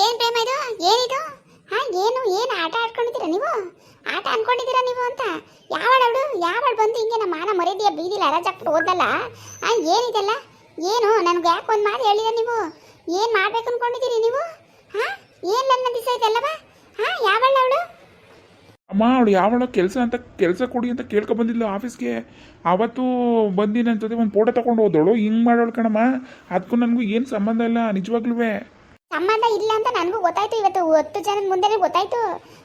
ಏನ್ ಪ್ರೇಮ ಇದು? ಏನಿದು? ಹಾ, ಏನು ಏನು ಆಟ ಆಡ್ಕೊಂಡಿದ್ದೀರಾ ನೀವು? ಆಟ ಅನ್ಕೊಂಡಿದ್ದೀರಾ ನೀವು ಅಂತ? ಯಾವಳವಳು? ಯಾವಳು ಬಂದು ಹಿಂಗೆ ನಮ್ಮ ಮಾನ ಮರೆದಿಯ ಬೀದಿಲಿ ಹರಾಜಾಕ್ಬಿಟ್ಟು ಹೋದಲ್ಲ ಆ ಏನಿದೆಲ್ಲ? ಏನು? ನನ್ಗೆ ಯಾಕೆ ಒಂದು ಮಾತು ಹೇಳಿದ ನೀವು? ಏನು ಮಾಡ್ಬೇಕು ಅನ್ಕೊಂಡಿದ್ದೀರಿ ನೀವು? ಹಾ, ಏನು ನನ್ನ ದಿವಸ ಇದೆಲ್ಲವ ಹಾ, ಯಾವಳವಳು? ಅಮ್ಮ, ಅವಳು ಯಾವಳ ಕೆಲಸ ಅಂತ, ಕೆಲಸ ಕೊಡಿ ಅಂತ ಕೇಳ್ಕೊ ಬಂದಿಲ್ಲ ಆಫೀಸ್ಗೆ. ಅವತ್ತು ಬಂದು ನನ್ನ ಒಂದು ಫೋಟೋ ತಗೊಂಡು ಹೋದವಳು ಹಿಂಗೆ ಮಾಡೋಳು ಕಣಮ್ಮ. ಅದಕ್ಕೂ ನನಗೂ ಏನು ಸಂಬಂಧ ಇಲ್ಲ ನಿಜವಾಗ್ಲೂ ಸಂಬಂಧ ಇಲ್ಲ ಅಂತ ನನಗೂ ಗೊತ್ತಾಯ್ತು. ಇವತ್ತು ಹತ್ತು ಜನದ ಮುಂದೆನೇ ಗೊತ್ತಾಯ್ತು.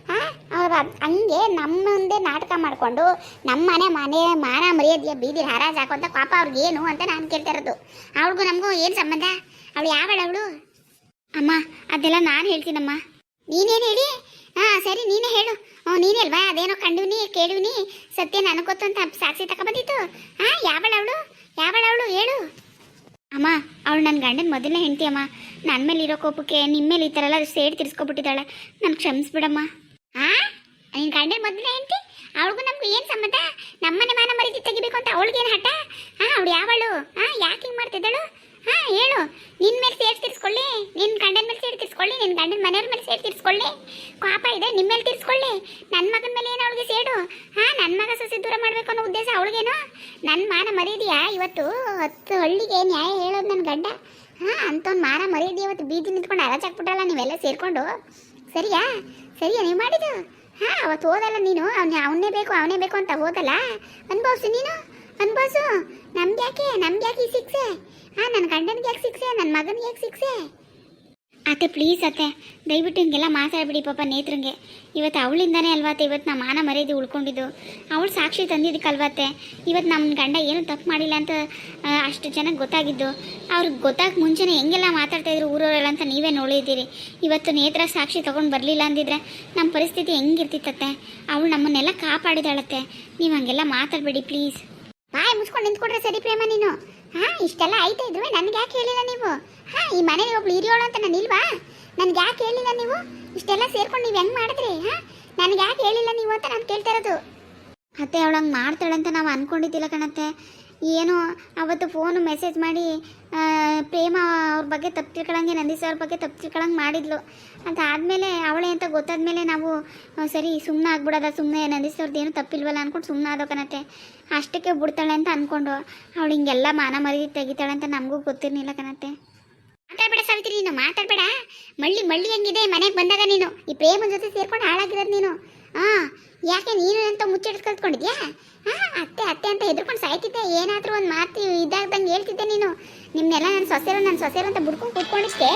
ಹಾ, ಅವ್ರು ಹಂಗೆ ನಮ್ಮ ಮುಂದೆ ನಾಟಕ ಮಾಡಿಕೊಂಡು ನಮ್ಮ ಮನೆ ಮನೆ ಮಾನ ಮರ್ಯಾದೆಯ ಬೀದಿ ಹರಾಜ್ ಹಾಕುವಂತ ಪಾಪ ಅವ್ರಿಗೆ ಏನು ಅಂತ ನಾನು ಕೇಳ್ತಾ ಇರೋದು. ಅವ್ಳಿಗೂ ನಮಗೂ ಏನು ಸಂಬಂಧ? ಅವಳು ಯಾವಳು ಅವಳು? ಅಮ್ಮ, ಅದೆಲ್ಲ ನಾನು ಹೇಳ್ತೀನಮ್ಮ. ನೀನೇನು ಹೇಳಿ? ಹಾಂ, ಸರಿ, ನೀನೇ ಹೇಳು. ಹ್ಞೂ ನೀನೇ ಅಲ್ವಾ? ಅದೇನೋ ಕಂಡುವಿನಿ ಕೇಳುವಿನಿ ಸತ್ಯ ನನಗೆ ಗೊತ್ತು ಅಂತ ಸಾಕ್ಷಿ ತಗೊಬಂದಿತ್ತು ಅವಳು? ಯಾವಳು ಯಾವಳವಳು ಹೇಳು. ಅಮ್ಮ, ಅವಳು ನನ್ನ ಗಂಡನ ಮೊದಲನೇ ಹೆಂಡತಿ ಅಮ್ಮ. ನನ್ನ ಮೇಲೆ ಇರೋ ಕೋಪಕ್ಕೆ ನಿಮ್ಮ ಮೇಲೆ ಈ ಥರ ಎಲ್ಲ ಸೇಡ್ ತಿರ್ಸ್ಕೊಬಿಟ್ಟಿದ್ದಾಳೆ. ನಾನು ಕ್ಷಮಿಸ್ಬಿಡಮ್ಮ. ಆ? ನಿನ್ನ ಗಂಡನ ಮೊದಲನೇ ಹೆಂಡತಿ? ಅವಳಿಗೂ ನಮ್ಗೆ ಏನು ಸಂಬಂಧ? ನಮ್ಮನೆ ಮಾನ ಮರೀತಿ ತೆಗಿಬೇಕು ಅಂತ ಅವಳಿಗೇನು ಹಠ? ಹಾಂ ಅವಳು ಯಾವಳು? ಹಾಂ ಯಾಕೆ ಹಿಂಗೆ ಮಾಡ್ತಿದ್ದಾಳು? ಹಾಂ ಹೇಳು. ನಿನ್ನ ಮೇಲೆ ಸೇಡ್ ತಿರ್ಸ್ಕೊಳ್ಳಿ. ನಿನ್ನ ಗಂಡನ ಮೇಲೆ ತೀರಿಸ್ಕೊಳ್ಳಿ ನಿನ್ನ ಗಂಡನ ಮನೆಯವ್ರ ಮೇಲೆ ಸೇಡ್ ತೀರಿಸ್ಕೊಳ್ಳಿ. ಪಾಪ ಇದೆ ನಿಮ್ಮ ಮೇಲೆ ತೀರಿಸ್ಕೊಳ್ಳಿ. ನನ್ನ ಮಗನ ಮೇಲೆ ಏನು ಅವಳಿಗೆ ಸೇಡು? ಹಾಂ ನನ್ನ ಮಗ ಸೊಸೆ ದೂರ ಮಾಡಬೇಕು ಅನ್ನೋ ಉದ್ದೇಶ ಅವಳಿಗೇನು? ನನ್ನ ಮಾನ ಮರೀದಿಯಾ ಇವತ್ತು ಹತ್ತು ಹಳ್ಳಿಗೆ ನ್ಯಾಯ ಹೇಳೋದು ನನ್ನ ಗಂಡ? ಹಾಂ, ಅಂತವ್ನು ಮಾನ ಮರೀದಿ ಇವತ್ತು ಬೀದಿ ನಿಂತ್ಕೊಂಡು ಅರಚಾಕ್ಬಿಟ್ರಲ್ಲ ನೀವೆಲ್ಲ ಸೇರಿಕೊಂಡು? ಸರಿಯಾ? ಸರಿಯಾ ನೀವು ಮಾಡಿದ್ದು? ಹಾಂ ಅವತ್ತು ಹೋದಲ್ಲ ನೀನು? ಅವ್ನ ಅವನೇ ಬೇಕು ಅವನೇ ಬೇಕು ಅಂತ ಹೋದಲ್ಲ? ಅನ್ಭವಿಸು ನೀನು? ಅನ್ಭವಿಸು ನಮ್ಗೆ ಯಾಕೆ ನಮ್ಗೆ ಯಾಕೆ ಈ ಶಿಕ್ಷೆ? ಹಾಂ ನನ್ನ ಗಂಡನಿಗೆ ಯಾಕೆ ಶಿಕ್ಷೆ? ನನ್ನ ಮಗನಿಗೆ ಯಾಕೆ ಶಿಕ್ಷೆ? ಅತ್ತೆ ಪ್ಲೀಸ್ ಅತ್ತೆ. ದಯವಿಟ್ಟು ಹಿಂಗೆಲ್ಲ ಮಾತಾಡ್ಬಿಡಿ ಪಾಪ ನೇತ್ರಂಗೆ. ಇವತ್ತು ಅವಳಿಂದಾನೇ ಅಲ್ವಾತ್ತೆ ಇವತ್ತು ನಮ್ಮ ಮಾನ ಮರ್ಯಾದೆ ಉಳ್ಕೊಂಡಿದ್ದು. ಅವಳು ಸಾಕ್ಷಿ ತಂದಿದ್ದಕ್ಕಲ್ವತ್ತೆ ಇವತ್ತು ನಮ್ಮ ಗಂಡ ಏನು ತಪ್ಪು ಮಾಡಿಲ್ಲ ಅಂತ ಅಷ್ಟು ಚೆನ್ನಾಗಿ ಗೊತ್ತಾಗಿದ್ದು. ಅವ್ರಿಗೆ ಗೊತ್ತಾಗ ಮುಂಚೆನೇ ಹೆಂಗೆಲ್ಲ ಮಾತಾಡ್ತಾ ಇದ್ರು ಊರವರೆಲ್ಲ ಅಂತ ನೀವೇ ನೋಡಿದ್ದೀರಿ. ಇವತ್ತು ನೇತ್ರ ಸಾಕ್ಷಿ ತೊಗೊಂಡು ಬರಲಿಲ್ಲ ಅಂದಿದ್ರೆ ನಮ್ಮ ಪರಿಸ್ಥಿತಿ ಹೆಂಗಿರ್ತಿತ್ತತ್ತೆ ಅವಳು ನಮ್ಮನ್ನೆಲ್ಲ ಕಾಪಾಡಿದಾಳತ್ತೆ. ನೀವು ಹಂಗೆಲ್ಲ ಮಾತಾಡಬೇಡಿ ಪ್ಲೀಸ್ ಬಾಯ್ ಮುಚ್ಕೊಂಡು ನಿಂತ್ಕೊಂಡ್ರೆ ಸರಿ ಪ್ರೇಮ ನೀನು. ಹಾ, ಇಷ್ಟೆಲ್ಲ ಆಯ್ತಾ ಇದ್ರು ನನಗೆ ಯಾಕೆ ಹೇಳಿಲ್ಲ ನೀವು? ಹಾ, ಈ ಮನೇಲಿ ಒಬ್ಳು ಹಿರಿಯೋಳು ಅಂತ ನಾನು ಇಲ್ವಾ? ನನಗೆ ಯಾಕೆ ಹೇಳಿಲ್ಲ ನೀವು? ಇಷ್ಟೆಲ್ಲ ಸೇರ್ಕೊಂಡು ನೀವು ಹೆಂಗ್ ಮಾಡಿದ್ರಿ, ಹಾ? ನನಗೆ ಯಾಕೆ ಹೇಳಿಲ್ಲ ನೀವು ಅಂತ ನಾನು ಕೇಳ್ತಾ ಇರೋದು. ಅತ್ತೆ ಅವಳಂಗೆ ಮಾಡ್ತಾಳಂತ ನಾವು ಅನ್ಕೊಂಡಿದ್ದಿಲ್ಲ ಕಣತ್ತೆ. ಏನೋ, ಅವತ್ತು ಫೋನು ಮೆಸೇಜ್ ಮಾಡಿ ಪ್ರೇಮ ಅವ್ರ ಬಗ್ಗೆ ತಪ್ಪು ತಿಳ್ಕೊಳಂಗೆ ನಂದಿಸ ಅವ್ರ ಬಗ್ಗೆ ತಪ್ಪು ತಿಳ್ಕೊಳಂಗೆ ಮಾಡಿದ್ಲು. ಅಂತ ಆದಮೇಲೆ ಅವಳೇ ಅಂತ ಗೊತ್ತಾದ್ಮೇಲೆ ನಾವು ಸರಿ ಸುಮ್ಮನೆ ಆಗ್ಬಿಡೋದ ಸುಮ್ಮನೆ ನಂದಿಸೋರ್ದು ಏನು ತಪ್ಪಿಲ್ವಲ್ಲ ಅಂದ್ಕೊಂಡು ಸುಮ್ಮನೆ ಆದೋ ಕಣತ್ತೆ ಅಷ್ಟಕ್ಕೆ ಬಿಡ್ತಾಳೆ ಅಂತ ಅಂದ್ಕೊಂಡು ಅವಳು ಹಿಂಗೆಲ್ಲ ಮಾನ ಮರಿ ತೆಗಿತಾಳೆ ಅಂತ ನಮಗೂ ಗೊತ್ತಿರಲಿಲ್ಲ ಕಣತ್ತೆ ಮಾತಾಡ್ಬೇಡ ಸಾವಿತ್ರಿ, ನೀನು ಮಾತಾಡ್ಬೇಡ. ಮಳ್ಳಿ ಮಳ್ಳಿ ಹೆಂಗಿದೆ, ಮನೆಗೆ ಬಂದಾಗ ನೀನು. ಈ ಪ್ರೇಮನ ಜೊತೆ ಸೇರ್ಕೊಂಡು ಹಾಳಾಗಿರೋದು ನೀನು. ಹಾ ಯಾಕೆ ನೀನು ಅಂತ ಮುಚ್ಚಿಡ್ದು ಕಲ್ತ್ಕೊಂಡಿದ್ಯಾ? ಹಾ ಅತ್ತೆ ಅತ್ತೆ ಅಂತ ಹೆದರ್ಕೊಂಡು ಸಾಯ್ತಿದ್ದೆ. ಏನಾದರೂ ಒಂದು ಮಾತು ಇದಾಗ್ದಂಗೆ ಹೇಳ್ತಿದ್ದೆ ನೀನು. ನಿಮ್ನೆಲ್ಲ ನನ್ನ ಸೊಸೆರು ನನ್ನ ಸೊಸೆರು ಅಂತ ಬುಡ್ಕೊಂಡು ಕೂತ್ಕೊಂಡಿದ್ದೆ.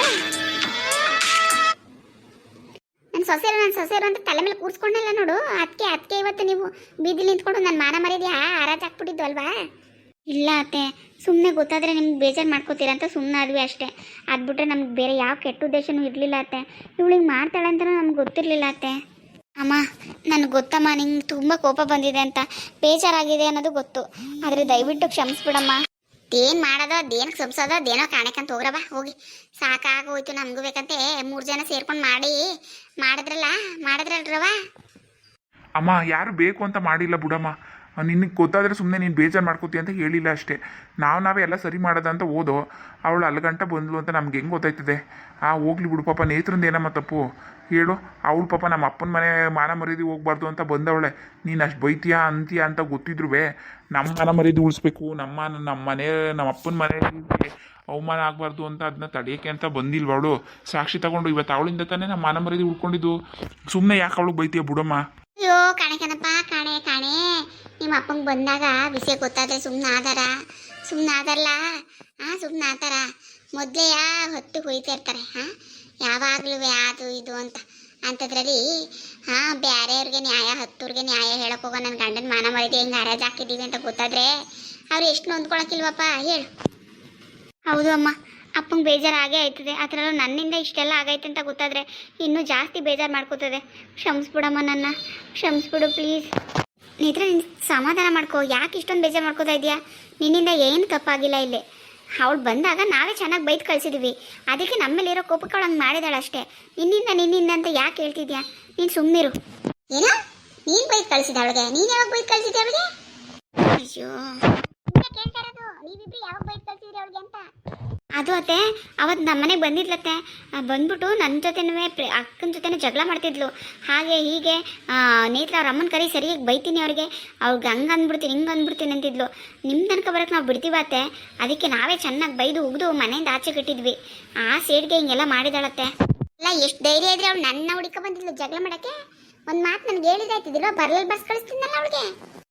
ನನ್ನ ಸೊಸೆರು ನನ್ನ ಸೊಸೆರು ಅಂತ ತಲೆ ಮೇಲೆ ಕೂರಿಸ್ಕೊಂಡಲ್ಲ ನೋಡು. ಅದಕ್ಕೆ ಅದಕ್ಕೆ ಇವತ್ತು ನೀವು ಬೀದಿ ನಿಂತ್ಕೊಂಡು ನನ್ನ ಮಾನ ಮರ್ಯಾದೆ ಆರಾಜ್ ಹಾಕ್ಬಿಟ್ಟಿದ್ದು ಅಲ್ವಾ? ಇಲ್ಲ ಅತ್ತೆ. ಸುಮ್ಮನೆ ಗೊತ್ತಾದರೆ ನಿಮ್ಗೆ ಬೇಜಾರು ಮಾಡ್ಕೋತೀರ ಅಂತ ಸುಮ್ಮನೆ ಆದ್ವಿ ಅಷ್ಟೇ. ಅದು ಬಿಟ್ಟರೆ ನಮ್ಗೆ ಬೇರೆ ಯಾವ ಕೆಟ್ಟ ಉದ್ದೇಶನೂ ಇರಲಿಲ್ಲ ಅತ್ತೆ. ಇವಳಿಗೆ ಮಾಡ್ತಾಳೆ ಅಂತ ನಮ್ಗೆ ಗೊತ್ತಿರಲಿಲ್ಲ ಅತ್ತೆ. ಅಮ್ಮ, ನನಗೆ ಗೊತ್ತಮ್ಮ, ನಿಂಗೆ ತುಂಬ ಕೋಪ ಬಂದಿದೆ ಅಂತ. ಬೇಜಾರಾಗಿದೆ ಅನ್ನೋದು ಗೊತ್ತು. ಆದರೆ ದಯವಿಟ್ಟು ಕ್ಷಮಿಸ್ಬಿಡಮ್ಮ. ಏನು ಮಾಡೋದ ಅದೇನಕ್ಕೆ ಸೊಬ್ಸೋದು ಅದೇನೋ ಕಾಣಕ್ಕಂತ ಹೋಗ್ರವ ಹೋಗಿ. ಸಾಕಾಗೋಯ್ತು ನಮಗೂ ಬೇಕಂತೆ, ಮೂರು ಜನ ಸೇರ್ಕೊಂಡು ಮಾಡಿ. ಮಾಡಿದ್ರಲ್ಲ ಮಾಡಿದ್ರಲ್ರವ ಅಮ್ಮ, ಯಾರು ಬೇಕು ಅಂತ ಮಾಡಿಲ್ಲ ಬಿಡಮ್ಮ. ನಿನಗೆ ಗೊತ್ತಾದರೆ ಸುಮ್ಮನೆ ನೀನು ಬೇಜಾರು ಮಾಡ್ಕೋತಿ ಅಂತ ಹೇಳಿಲ್ಲ ಅಷ್ಟೇ. ನಾವು ನಾವೇ ಎಲ್ಲ ಸರಿ ಮಾಡೋದಂತ ಓದೋ ಅವಳು ಅಲ್ಲಿ ಗಂಟ ಬಂದ್ಲು ಅಂತ ನಮ್ಗೆ ಹೆಂಗೆ ಗೊತ್ತಾಯ್ತದೆ? ಆ, ಹೋಗ್ಲಿ ಬಿಡು ಪಾಪ ನೇತ್ರಂದು ಏನಮ್ಮ ತಪ್ಪು? ಹೇಳು ಅವಳು ಪಾಪ ನಮ್ಮ ಅಪ್ಪನ ಮನೆ ಮಾನ ಮರ್ಯಾದೆ ಹೋಗ್ಬಾರ್ದು ಅಂತ ಬಂದವಳೆ. ನೀನು ಅಷ್ಟು ಬೈತೀಯಾ, ಅಂತೀಯ ಅಂತ ಗೊತ್ತಿದ್ರು ನಮ್ಮ ಮಾನ ಮರ್ಯಾದೆ ಉಳಿಸ್ಬೇಕು. ನಮ್ಮ ನಮ್ಮ ಮನೆ, ನಮ್ಮ ಅಪ್ಪನ ಮನೆ ಅವಮಾನ ಆಗಬಾರ್ದು ಅಂತ ಅದನ್ನ ತಡೆಯೋಕ್ಕೆ ಅಂತ ಬಂದಿಲ್ವ ಅವಳು? ಸಾಕ್ಷಿ ತಗೊಂಡು ಇವತ್ತು ಅವಳಿಂದ ತಾನೇ ನಮ್ಮ ಮಾನ ಮರ್ಯಾದೆ ಉಳ್ಕೊಂಡಿದ್ದು. ಸುಮ್ಮನೆ ಯಾಕೆ ಅವಳು ಬೈತೀಯ ಬಿಡಮ್ಮ? ಅಯ್ಯೋ, ಕಾಣೆ ಕಣಪ್ಪ, ಕಾಣೆ ಕಾಣೆ. ನಿಮ್ಮ ಅಪ್ಪಂಗೆ ಬಂದಾಗ ವಿಷಯ ಗೊತ್ತಾದ್ರೆ ಸುಮ್ಮನೆ ಆದಾರ. ಸುಮ್ಮನೆ ಆದಲ್ಲ ಹಾಂ ಸುಮ್ಮನೆ ಆತಾರ? ಮೊದಲೇ ಹೊತ್ತು ಹೋಯ್ತಾ ಇರ್ತಾರೆ ಹಾಂ ಯಾವಾಗಲೂ ಅದು ಇದು ಅಂತ ಅಂಥದ್ರಲ್ಲಿ ಹಾಂ ಬೇರೆಯವ್ರಿಗೆ ನ್ಯಾಯ, ಹತ್ತೂರಿಗೆ ನ್ಯಾಯ ಹೇಳಕ್ಕೆ ಹೋಗೋ ನನ್ನ ಗಂಡನ ಮಾನ ಮರ್ಯಾದೆ ಹೆಂಗೆ ಹರಾಜ್ ಹಾಕಿದ್ದೀವಿ ಅಂತ ಗೊತ್ತಾದ್ರೆ ಅವ್ರು ಎಷ್ಟು ನೊಂದ್ಕೊಳಕ್ಕಿಲ್ವಪ್ಪ ಹೇಳು. ಹೌದು ಅಮ್ಮ, ಅಪ್ಪಂಗೆ ಬೇಜಾರು ಆಗೇ ಆಯ್ತದೆ. ಅದರಲ್ಲೂ ನನ್ನಿಂದ ಇಷ್ಟೆಲ್ಲ ಆಗೈತೆ ಅಂತ ಗೊತ್ತಾದರೆ ಇನ್ನೂ ಜಾಸ್ತಿ ಬೇಜಾರು ಮಾಡ್ಕೋತದೆ. ಕ್ಷಮಿಸ್ಬಿಡಮ್ಮ ನನ್ನ, ಕ್ಷಮಿಸ್ಬಿಡು ಪ್ಲೀಸ್. ನೀತ್ರ ನೀನು ಸಮಾಧಾನ ಮಾಡ್ಕೋ. ಯಾಕೆ ಇಷ್ಟೊಂದು ಬೇಜಾರು ಮಾಡ್ಕೋತಾ ಇದೆಯಾ ನಿನ್ನಿಂದ ಏನು ತಪ್ಪಾಗಿಲ್ಲ ಇಲ್ಲಿ. ಅವಳು ಬಂದಾಗ ನಾವೇ ಚೆನ್ನಾಗಿ ಬೈದು ಕಳಿಸಿದ್ವಿ. ಅದಕ್ಕೆ ನಮ್ಮಲ್ಲಿರೋ ಕೋಪಕ್ಕೆ ಹಂಗೆ ಮಾಡಿದಾಳೆ ಅಷ್ಟೇ ನಿನ್ನಿಂದ ನಿನ್ನಿಂದ ಅಂತ ಯಾಕೆ ಹೇಳ್ತಿದ್ಯಾ? ನೀನು ಸುಮ್ಮನಿರು ಏನೋ? ನೀನು ಬೈದು ಕಳಿಸಿದ ಅವಳಿಗೆ? ನೀನು ಯಾವಾಗ ಬೈದು ಕಳಿಸಿದ್ದೆ ಅವಳಿಗೆ? ಅಯ್ಯೋ. ಕೇಳ್ತಾ ಇರೋದು. ನೀವಿಬ್ರು ಯಾವಾಗ ಬೈಕ್ ಕಳಿಸಿದ್ರಿ ಅವಳಿಗೆ ಅಂತ? ಅದು ಅತ್ತೆ ಅವತ್ತು ನಮ್ಮ ಮನೆಗೆ ಬಂದಿದ್ಲತ್ತೆ. ಬಂದ್ಬಿಟ್ಟು ನನ್ನ ಜೊತೆನೂ ಅಕ್ಕನ ಜೊತೆ ಜಗಳ ಮಾಡ್ತಿದ್ಲು. ಹಾಗೆ ಹೀಗೆ ನೇತ್ರ ಅವ್ರ ಅಮ್ಮನ ಕರಿ ಸರಿಯಾಗಿ ಬೈತೀನಿ ಅವ್ರಿಗೆ. ಅವ್ರಿಗೆ ಹಂಗೆ ಅಂದ್ಬಿಡ್ತೀನಿ, ಹಿಂಗೆ ಅಂದ್ಬಿಡ್ತೀನಿ ಅಂತಿದ್ಲು. ನಿಮ್ಮ ತನಕ ಬರೋಕ್ಕೆ ನಾವು ಬಿಡ್ತೀವತ್ತೆ ಅದಕ್ಕೆ ನಾವೇ ಚೆನ್ನಾಗಿ ಬೈದು ಉಗ್ದು ಮನೆಯಿಂದ ಆಚೆ ಕಟ್ಟಿದ್ವಿ. ಆ ಸೇಡ್ಗೆ ಹಿಂಗೆಲ್ಲ ಮಾಡಿದಾಳತ್ತೆ. ಅಲ್ಲ, ಎಷ್ಟು ಧೈರ್ಯ ಇದ್ರೆ ಅವ್ಳು ನನ್ನ ಹುಡುಕ ಬಂದಿದ್ಲು ಜಗಳ ಮಾಡೋಕ್ಕೆ? ಒಂದು ಮಾತು ನನಗೆ ಹೇಳಿದಾಯ್ತಿದ್ದಿಲ್ಲ ಬರಲಲ್ಲಿ ಬಸ್ ಕಳಿಸ್ತೀನಲ್ಲ ಅವಳಿಗೆ?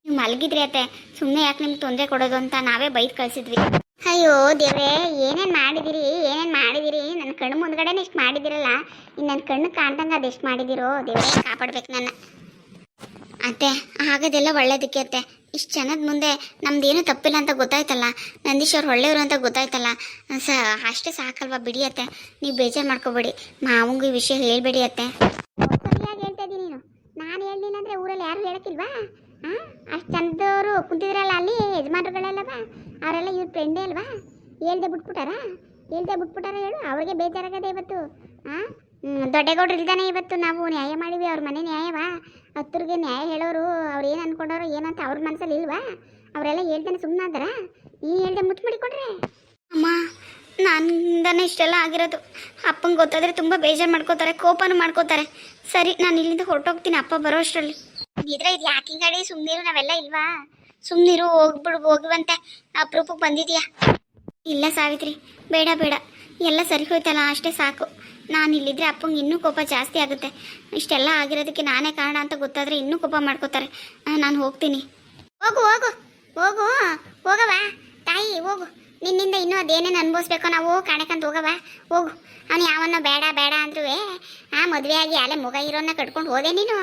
ನೀವು ಮಲಗಿದ್ರಿ ಅತ್ತೆ. ಸುಮ್ಮನೆ ಯಾಕೆ ನಿಮ್ಗೆ ತೊಂದರೆ ಕೊಡೋದು ಅಂತ ನಾವೇ ಬೈದು ಕಳ್ಸಿದ್ವಿ. ಅಯ್ಯೋ ದೇವ್ರೇ, ಏನೇನು ಮಾಡಿದಿರಿ ಏನೇನು ಮಾಡಿದಿರಿ? ನನ್ನ ಕಣ್ಣು ಮುಂದ್ಗಡೆನೇ ಇಷ್ಟು ಮಾಡಿದಿರಲ್ಲ. ಇನ್ನು ನನ್ನ ಕಣ್ಣು ಕಾಣ್ದಂಗೆ ಅದೆಷ್ಟು ಮಾಡಿದಿರೋ, ದೇವ್ರೇ, ಕಾಪಾಡ್ಬೇಕು ನನ್ನ. ಅತ್ತೆ, ಆಗೋದೆಲ್ಲ ಒಳ್ಳೇದಕ್ಕೆ ಅತ್ತೆ. ಇಷ್ಟು ಜನದ ಮುಂದೆ ನಮ್ದೇನು ತಪ್ಪಿಲ್ಲ ಅಂತ ಗೊತ್ತಾಯ್ತಲ್ಲ? ನಂದೀಶ್ ಅವ್ರು ಒಳ್ಳೆಯವರು ಅಂತ ಗೊತ್ತಾಯ್ತಲ್ಲ? ಸ, ಅಷ್ಟೇ ಸಾಕಲ್ವಾ ಬಿಡಿ ಅತ್ತೆ. ನೀವು ಬೇಜಾರು ಮಾಡ್ಕೋಬೇಡಿ. ಮಾವಂಗೂ ಈ ವಿಷಯ ಹೇಳ್ಬೇಡಿ ಅತ್ತೆ. ಸರಿಯಾಗಿ ಹೇಳ್ತಾ ಇದ್ದೀನಿ ನೀನು ಹೇಳಲಿಲ್ಲ ಅಂದರೆ ಊರಲ್ಲಿ ಯಾರು ಹೇಳಕ್ಕಿಲ್ವಾ? ಅಷ್ಟು ಚಂದವರು ಕುಂತಿದ್ರಲ್ಲ ಅಲ್ಲಿ ಯಜಮಾನ್ರುಗಳೆಲ್ಲವ ಅವರೆಲ್ಲ ಇವ್ರ ಫ್ರೆಂಡೇ ಅಲ್ವಾ? ಹೇಳ್ದೆ ಬಿಟ್ಬಿಟ್ಟಾರ? ಹೇಳ್ದೆ ಬಿಟ್ಬಿಟ್ಟಾರ ಹೇಳು? ಅವ್ರಿಗೆ ಬೇಜಾರಾಗದೆ ಇವತ್ತು. ಹಾಂ ದೊಡ್ಡಗೌಡ್ರು ಇಲ್ದಾನೆ ಇವತ್ತು. ನಾವು ನ್ಯಾಯ ಮಾಡಿವಿ, ಅವ್ರ ಮನೆ ನ್ಯಾಯವಾ? ಹತ್ತರಿಗೆ ನ್ಯಾಯ ಹೇಳೋರು, ಅವ್ರು ಏನು ಅನ್ಕೊಂಡವ್ರು ಏನಂತ ಅವ್ರ ಮನಸ್ಸಲ್ಲಿ ಇಲ್ವಾ? ಅವರೆಲ್ಲ ಹೇಳ್ತಾನೆ ಸುಮ್ಮನಾದ್ರ ನೀ ಹೇಳ್ದೆ ಮುಚ್ಚು ಮಾಡಿಕೊಂಡ್ರೆ ಅಮ್ಮ, ನಂದನೇ ಇಷ್ಟೆಲ್ಲ ಆಗಿರೋದು. ಅಪ್ಪಂಗೆ ಗೊತ್ತಾದ್ರೆ ತುಂಬ ಬೇಜಾರು ಮಾಡ್ಕೋತಾರೆ, ಕೋಪನೂ ಮಾಡ್ಕೋತಾರೆ. ಸರಿ, ನಾನು ಇಲ್ಲಿಂದ ಹೊರಟೋಗ್ತೀನಿ, ಅಪ್ಪ ಬರೋ ಅಷ್ಟರಲ್ಲಿ. ಇದ್ರೆ ಇದು ಯಾಕೆ ಗಾಡಿ? ಸುಮ್ಮನಿರು ನಾವೆಲ್ಲ ಇಲ್ವಾ? ಸುಮ್ನಿರು, ಹೋಗ್ಬಿಡು, ಹೋಗುವಂತೆ. ಅಪ್ರೂಪಕ್ಕೆ ಬಂದಿದ್ಯಾ? ಇಲ್ಲ ಸಾವಿತ್ರಿ, ಬೇಡ ಬೇಡ. ಎಲ್ಲ ಸರಿ ಹೋಯ್ತಲ್ಲ, ಅಷ್ಟೇ ಸಾಕು. ನಾನು ಇಲ್ಲಿದ್ರೆ ಅಪ್ಪಂಗೆ ಇನ್ನೂ ಕೋಪ ಜಾಸ್ತಿ ಆಗುತ್ತೆ. ಇಷ್ಟೆಲ್ಲ ಆಗಿರೋದಕ್ಕೆ ನಾನೇ ಕಾರಣ ಅಂತ ಗೊತ್ತಾದ್ರೆ ಇನ್ನೂ ಕೋಪ ಮಾಡ್ಕೋತಾರೆ. ನಾನು ಹೋಗ್ತೀನಿ. ಹೋಗು ಹೋಗು ಹೋಗು ಹೋಗವಾ ತಾಯಿ, ಹೋಗು. ನಿನ್ನಿಂದ ಇನ್ನೂ ಅದೇನೇನು ಅನುಭವಿಸ್ಬೇಕೋ ನಾವು ಕಾಣಕಂತ ಹೋಗವ ಹೋಗು. ಅವನು ಯಾವನ್ನ ಬೇಡ ಬೇಡ ಅಂದ್ರೂ ಆ ಮದುವೆ ಆಗಿ ಅಲೆ ಮುಗ ಇರೋನ್ನ ಕಟ್ಕೊಂಡು ಹೋದೆ ನೀನು.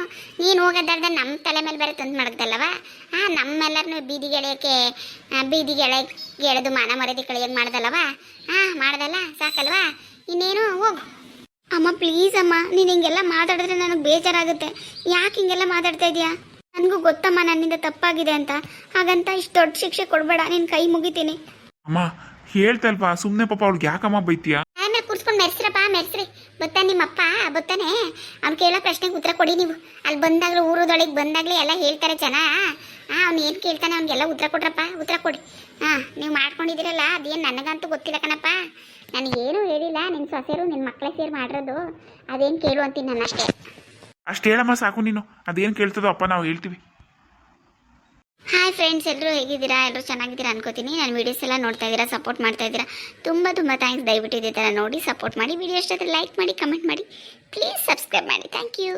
ನೀನು ಹೋಗೋದಾರ್ದ ನಮ್ಮ ತಲೆ ಮೇಲೆ ಬೇರೆ ತಂದು ಮಡಗ್ದಲ್ಲವ ಆ ನಮ್ಮೆಲ್ಲರನ್ನೂ ಬೀದಿ ಗೆಳೆಯೋಕೆ ಬೀದಿ ಬೀದಿಗೆ ಎಳೆ ಎಳೆದು ಮಾನ ಮರ್ಯಾದೆ ಕಳಿಯೋದು ಮಾಡ್ದಲ್ಲವ ಹಾಂ ಮಾಡ್ದಲ್ಲ? ಸಾಕಲ್ವಾ? ಇನ್ನೇನು? ಹೋಗು. ಅಮ್ಮ ಪ್ಲೀಸ್ ಅಮ್ಮ, ನೀನು ಹಿಂಗೆಲ್ಲ ಮಾತಾಡಿದ್ರೆ ನನಗೆ ಬೇಜಾರಾಗುತ್ತೆ. ಯಾಕೆ ಹಿಂಗೆಲ್ಲ ಮಾತಾಡ್ತಾ ಇದೀಯಾ ನನಗೂ ಗೊತ್ತಮ್ಮ ನನ್ನಿಂದ ತಪ್ಪಾಗಿದೆ ಅಂತ. ಹಾಗಂತ ಇಷ್ಟು ದೊಡ್ಡ ಶಿಕ್ಷೆ ಕೊಡಬೇಡ. ನಿನ್ನ ಕೈ ಮುಗಿತೀನಿ. ಅಮ್ಮ ಹೇಳ್ತಲ್ವಾ ಸುಮ್ಮನೆ ಪಾಪ ಅವ್ಳಿಗೆ ಯಾಕಮ್ಮ ಬೈತೀಯ? ಆಮೇಲೆ ಕೂರ್ಸ್ಕೊಂಡು ಮೆರ್ಸ್ರಪ್ಪ ಮೆರ್ಸ್ರಿ. ಬತ್ತ ನಿಮ್ಮಪ್ಪ ಬತ್ತಾನೆ? ಅವ್ನು ಕೇಳೋ ಪ್ರಶ್ನೆಗೆ ಉತ್ತರ ಕೊಡಿ ನೀವು. ಅಲ್ಲಿ ಬಂದಾಗಲೂ ಊರದೊಳಗೆ ಬಂದಾಗಲೇ ಎಲ್ಲ ಹೇಳ್ತಾರೆ ಜನ. ಹಾಂ ಅವ್ನು ಏನು ಕೇಳ್ತಾನೆ ಅವ್ನಿಗೆಲ್ಲ ಉತ್ತರ ಕೊಡ್ರಪ್ಪ ಉತ್ತರ ಕೊಡಿ. ಹಾಂ ನೀವು ಮಾಡ್ಕೊಂಡಿದ್ದೀರಲ್ಲ ಅದೇನು ನನಗಂತೂ ಗೊತ್ತಿಲ್ಲ ಕಣಪ್ಪ. ನನಗೇನು ಹೇಳಿಲ್ಲ ನಿನ್ನ ಸೊಸೆರು ನಿನ್ನ ಮಕ್ಕಳೇ ಸೇರಿ ಮಾಡಿರೋದು. ಅದೇನು ಕೇಳು ಅಂತೀನಿ ನಾನು ಅಷ್ಟೇ. ಅಷ್ಟು ಹೇಳಮ್ಮ ಸಾಕು ನೀನು. ಅದೇನು ಕೇಳ್ತದೋ ಅಪ್ಪ ನಾವು ಹೇಳ್ತೀವಿ. ಹಾಯ್ ಫ್ರೆಂಡ್ಸ್ ಎಲ್ಲರೂ ಹೇಗಿದ್ದೀರಾ? ಎಲ್ಲರೂ ಚೆನ್ನಾಗಿದ್ದೀರಾ ಅನ್ಕೋತೀನಿ. ನಾನು ವೀಡಿಯೋಸ್ ಎಲ್ಲ ನೋಡ್ತಾ ಇದ್ದೀರಾ ಸಪೋರ್ಟ್ ಮಾಡ್ತಾ ಇದ್ದೀರಾ. ತುಂಬ ತುಂಬ ಥ್ಯಾಂಕ್ಸ್ ದಯವಿಟ್ಟು ಇದೇ ಥರ ನೋಡಿ ಸಪೋರ್ಟ್ ಮಾಡಿ. ವಿಡಿಯೋ ಇಷ್ಟ ಲೈಕ್ ಮಾಡಿ ಕಮೆಂಟ್ ಮಾಡಿ. ಪ್ಲೀಸ್ ಸಬ್ಸ್ಕ್ರೈಬ್ ಮಾಡಿ. Thank you